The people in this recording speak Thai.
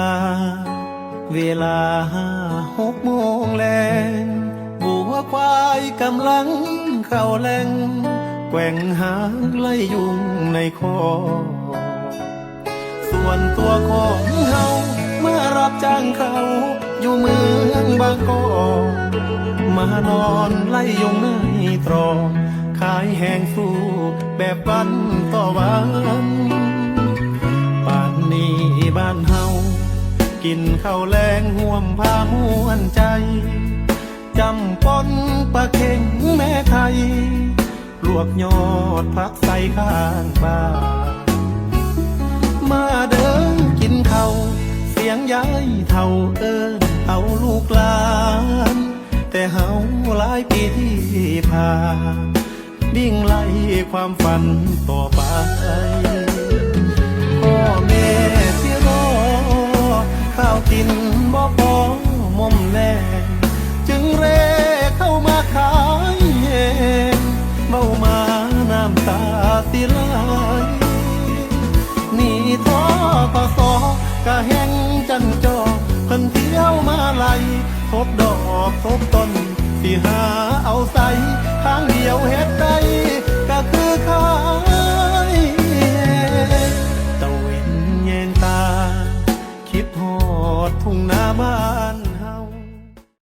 า เวลาห้าหกโมงแลงบัวควายกำลังเข้าแหลงแกว่งหางไล่ยุงในคอ ส่วนตัวของเฮาเมื่อรับจ้างเขาอยู่เมืองบางกอกมานอนไล่ยุงในตรองขายแหงสู้แบบวันต่อวัน กินข้าวแรงห่วมพามวนใจ จำปนปลาเข็งแม่ไทย ลวกยอดพักใส่ข้างบ้านมาเดินกินเขาวเสียงย้ายเท่าเอิญเอาลูกหลาน แต่เฮาหลายปีที่ผ่านดิ่งไล่ความฝันต่อไป พอกะแห้งจันจอเพิ่นเที่ยวมาไหลทบดอกทบต้นสิหาเอาใส่ทางเดียวเฮ็ดได้ก็คือขายตะเวนแยงตา คิดหอดทุ่งนาบ้าน